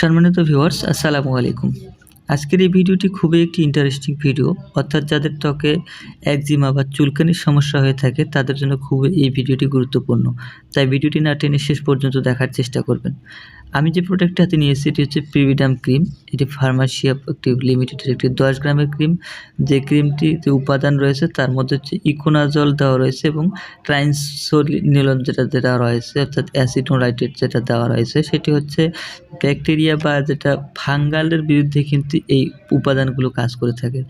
সম্মানিত ভিউয়ার্স আসসালামু আলাইকুম। আজকের এই ভিডিওটি খুবই একটি ইন্টারেস্টিং ভিডিও অর্থাৎ যাদের ত্বকে একজিমা বা চুলকানির সমস্যা হয়ে থাকে, তাদের জন্য খুবই এই ভিডিওটি গুরুত্বপূর্ণ। তাই ভিডিওটি না টেনে শেষ পর্যন্ত দেখার চেষ্টা করবেন। আমি যে প্রোডাক্টটি হাতে নিয়েছি, এটি হচ্ছে প্রিভিডাম ক্রিম এটি ফার্মাসিয়া একটি লিমিটেডের একটি দশ গ্রামের ক্রিম যে ক্রিমটিতে উপাদান রয়েছে, তার মধ্যে হচ্ছে ইকোনাজল দেওয়া রয়েছে এবং ট্রাইনসোলিনল যেটা যেটা রয়েছে, অর্থাৎ অ্যাসিডোলাইটেড যেটা দেওয়া রয়েছে, সেটি হচ্ছে ব্যাকটেরিয়া বা যেটা ফাঙ্গালের বিরুদ্ধে কিন্তু এই উপাদানগুলো কাজ করে থাকে।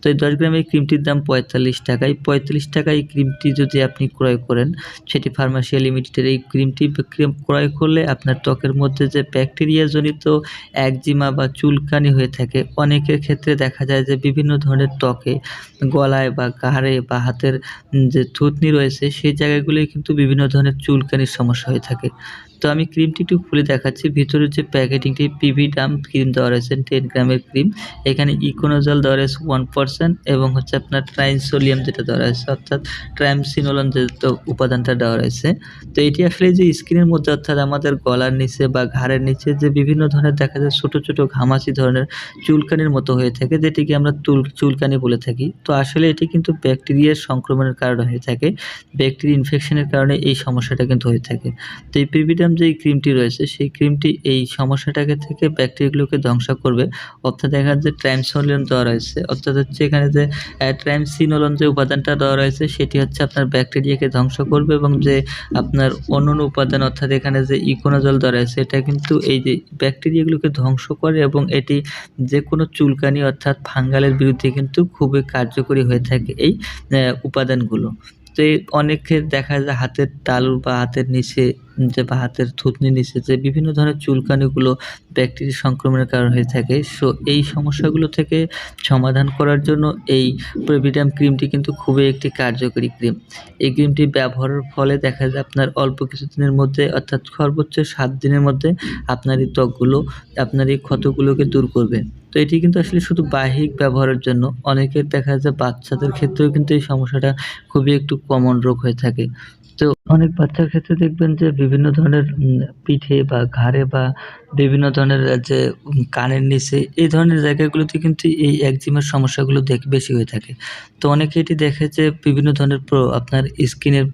তো এই দশ গ্রামের ক্রিমটির দাম পঁয়তাল্লিশ টাকা এই পঁয়তাল্লিশ টাকায় এই ক্রিমটি যদি আপনি ক্রয় করেন, সেটি ফার্মাসিয়া লিমিটেডের এই ক্রিমটি ক্রিম ক্রয় করলে আপনার ত্বকের মধ্যে যে ব্যাকটেরিয়াজনিত একজিমা বা চুলকানি হয়ে থাকে। অনেকের ক্ষেত্রে দেখা যায় যে বিভিন্ন ধরনের ত্বকে, গলায় বা ঘাড়ে বা হাতের যে থুতনি রয়েছে, সেই জায়গাগুলোয় কিন্তু বিভিন্ন ধরনের চুলকানির সমস্যা হয়ে থাকে। তো আমি ক্রিমটি একটু খুলে দেখাচ্ছি। ভিতরে যে প্যাকেটিংটি পিভি ডাম ক্রিম দেওয়া রয়েছে টেন গ্রামের ক্রিম এখানে ইকোনোজল দেওয়া রয়েছে ওয়ান পার্সেন্ট এবং হচ্ছে আপনার ট্রাইনসোলিয়াম যেটা দেওয়া রয়েছে, অর্থাৎ ট্রাইমসিনোলন যে উপাদানটা দেওয়া রয়েছে। তো এটি আসলে যে স্কিনের মধ্যে, অর্থাৎ আমাদের গলার নিচে বা ঘাড়ের নিচে যে বিভিন্ন ধরনের দেখা যায় ছোটো ছোটো ঘামাচি ধরনের চুলকানির মতো হয়ে থাকে, যেটিকে আমরা তুল, চুলকানি বলে থাকি। তো আসলে এটি কিন্তু ব্যাকটেরিয়ার সংক্রমণের কারণে হয়ে থাকে ব্যাকটেরিয়া ইনফেকশনের কারণে এই সমস্যাটা কিন্তু হয়ে থাকে। তো এই প্রিভিডাম যে ক্রিমটি রয়েছে, সেই ক্রিমটি এই সমস্যাটাকে থেকে ব্যাকটেরিয়াগুলোকে ধ্বংস করবে। অর্থাৎ দেখা যে ট্রাইমসোলিয়ন দেওয়া রয়েছে, অর্থাৎ হচ্ছে এখানে যে ট্রাইমসিনোলন যে উপাদানটা দেওয়া রয়েছে, সেটি হচ্ছে আপনার ব্যাকটেরিয়াকে ধ্বংস করবে এবং যে আপনার অন্যান্য উপাদান, অর্থাৎ এখানে যে ইকোনোজল দেওয়া রয়েছে, এটা কিন্তু এই যে ব্যাকটেরিয়াগুলোকে ধ্বংস করে এবং এটি যে কোনো চুলকানি, অর্থাৎ ফাঙ্গালের বিরুদ্ধে কিন্তু খুবই কার্যকরী হয়ে থাকে এই উপাদানগুলো। তো অনেকের দেখা যায় হাতের তালু বা হাতের নিচে যে বা হাতের থুতনির নিচে যে বিভিন্ন ধরনের চুলকানিগুলো ব্যাকটেরিয়া সংক্রমণের কারণ হয়ে থাকে। সো এই সমস্যাগুলো থেকে সমাধান করার জন্য এই প্রভিডাম ক্রিমটি কিন্তু খুবই একটি কার্যকরী ক্রিম। এই ক্রিমটি ব্যবহারের ফলে দেখা যায় আপনার অল্প কিছুদিনের মধ্যে অর্থাৎ সর্বোচ্চ সাত দিনের মধ্যে আপনার এই ত্বকগুলো, আপনার এই ক্ষতগুলোকে দূর করবে। তো এটি কিন্তু আসলে শুধু বাহিক ব্যবহারের জন্য, অনেকের দেখা যায় বাচ্চাদের ক্ষেত্রেও কিন্তু এই সমস্যাটা খুবই একটু কমন রোগ হয়ে থাকে। তো অনেক বাচ্চার ক্ষেত্রে দেখবেন যে বিভিন্ন ধরনের পিঠে বা ঘাড়ে বা বিভিন্ন ধরনের যে কানের নিচে, এই ধরনের জায়গাগুলোতে কিন্তু এই একজিমের সমস্যাগুলো দেখ, বেশি হয়ে থাকে। তো অনেকে এটি দেখে যে, বিভিন্ন ধরনের আপনার স্কিনের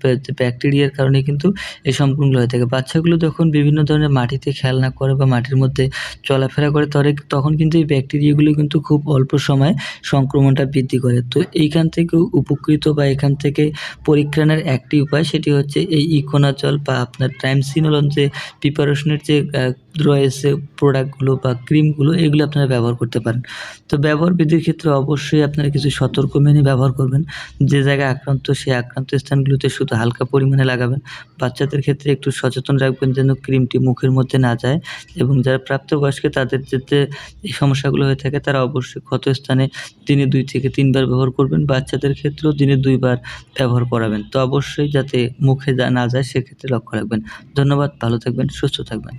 ব্যাকটেরিয়ার কারণে কিন্তু এই সম্পূর্ণগুলো হয়ে থাকে। বাচ্চাগুলো যখন বিভিন্ন ধরনের মাটিতে খেলনা করে বা মাটির মধ্যে চলাফেরা করে তবে তখন কিন্তু এই ব্যাকটেরিয়াগুলো কিন্তু খুব অল্প সময় সংক্রমণটা বৃদ্ধি করে। তো এইখান থেকে উপকৃত বা এখান থেকে পরিত্রাণের একটি উপায়, সেটি হচ্ছে এই ইকোনাচল বা আপনার ট্রাইমসিনোলন যে, প্রিপারেশনের যে রয়েছে প্রোডাক্টগুলো বা ক্রিমগুলো এগুলো আপনারা ব্যবহার করতে পারেন। তো ব্যবহার বিধির ক্ষেত্রে অবশ্যই আপনারা কিছু সতর্ক মেনে ব্যবহার করবেন। যে জায়গায় আক্রান্ত, সেই আক্রান্ত স্থানগুলোতে শুধু হালকা পরিমাণে লাগাবেন। বাচ্চাদের ক্ষেত্রে একটু সচেতন রাখবেন যেন ক্রিমটি মুখের মধ্যে না যায় এবং যারা প্রাপ্তবয়স্ক তাদের যাতে এই সমস্যাগুলো হয়ে থাকে তারা অবশ্যই ক্ষত স্থানে দিনে দুই থেকে তিনবার ব্যবহার করবেন। বাচ্চাদের ক্ষেত্রেও দিনে দুইবার ব্যবহার করাবেন। তো অবশ্যই যাতে মুখে না যায় সেক্ষেত্রে লক্ষ্য রাখবেন। ধন্যবাদ, ভালো থাকবেন, সুস্থ থাকবেন।